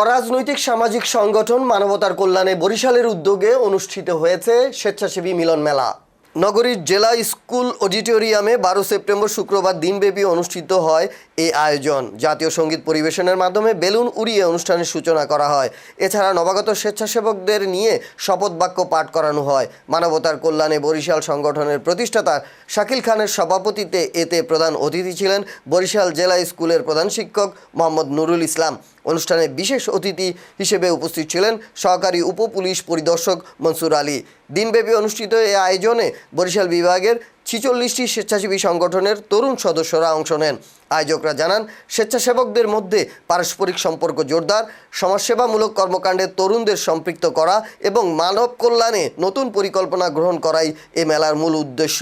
অরাজনৈতিক সামাজিক সংগঠন মানবতার কল্যাণে বরিশালের উদ্যোগে অনুষ্ঠিত হয়েছে স্বেচ্ছাসেবী মিলন মেলা। নগরীর জেলা স্কুল অডিটোরিয়ামে বারো সেপ্টেম্বর শুক্রবার দিনব্যাপী অনুষ্ঠিত হয় এই আয়োজন। জাতীয় সংগীত পরিবেশনের মাধ্যমে বেলুন উড়িয়ে অনুষ্ঠানের সূচনা করা হয়। এছাড়া নবাগত স্বেচ্ছাসেবকদের নিয়ে শপথ বাক্য পাঠ করানো হয়। মানবতার কল্যাণে বরিশাল সংগঠনের প্রতিষ্ঠাতা শাকিল খানের সভাপতিত্বে এতে প্রধান অতিথি ছিলেন বরিশাল জেলা স্কুলের প্রধান শিক্ষক মোহাম্মদ নুরুল ইসলাম। অনুষ্ঠানে বিশেষ অতিথি হিসেবে উপস্থিত ছিলেন সহকারী উপপুলিশ পরিদর্শক মনসুর আলী। দিনব্যাপী অনুষ্ঠিত এই আয়োজনে বরিশাল বিভাগের ছিচল্লিশটি স্বেচ্ছাসেবী সংগঠনের তরুণ সদস্যরা অংশ নেন। আয়োজকরা জানান, স্বেচ্ছাসেবকদের মধ্যে পারস্পরিক সম্পর্ক জোরদার, সমাজসেবামূলক কর্মকাণ্ডে তরুণদের সম্পৃক্ত করা এবং মানব কল্যাণে নতুন পরিকল্পনা গ্রহণ করাই এ মেলার মূল উদ্দেশ্য।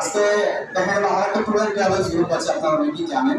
আজকে আমার একটা প্রোগ্রাম ট্রাভেলস গ্রুপ আছে, আপনারা অনেকেই জানেন।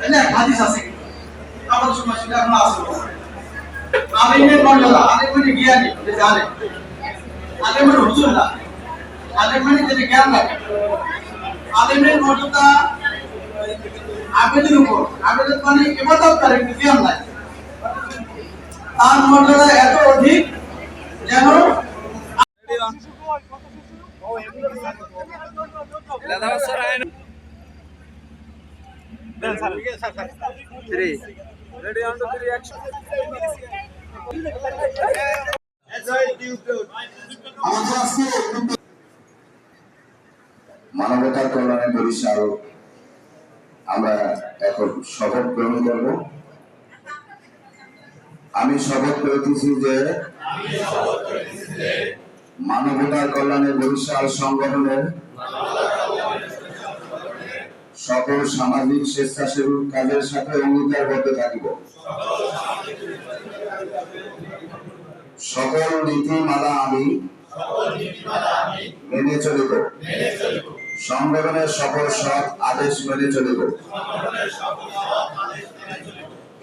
উপর হাদিস আছে। আমাদের সময় সেটা এখন আছে। আলেমের মর্যাদা আলেম মানে জ্ঞানী যে জানে। আলেমের হুজুর না। আলেম মানে যেটা জ্ঞান রাখে আলেমের মর্যাদা আবেদের উপর আবেদন মানে করে জ্ঞান নাই। তার মর্যাদা এত অধিক যেন আমাদের আজকে মানবতার কল্যাণে বরিশাল আমরা এখন শপথ গ্রহণ করব, আমি শপথ করিতেছি যে মানবতার কল্যাণে বরিশাল সংগঠনের সকল সামাজিক স্বেচ্ছাসেবী কাজের সাথে অঙ্গীকারবদ্ধ থাকিব। সকল নীতিমালা আমি মেনে চলিব। সংগঠনের সকল সৎ আদেশ মেনে চলিব।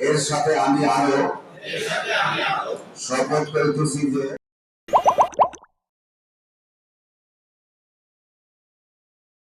এর সাথে আমি আরও শপথ করিতেছি যে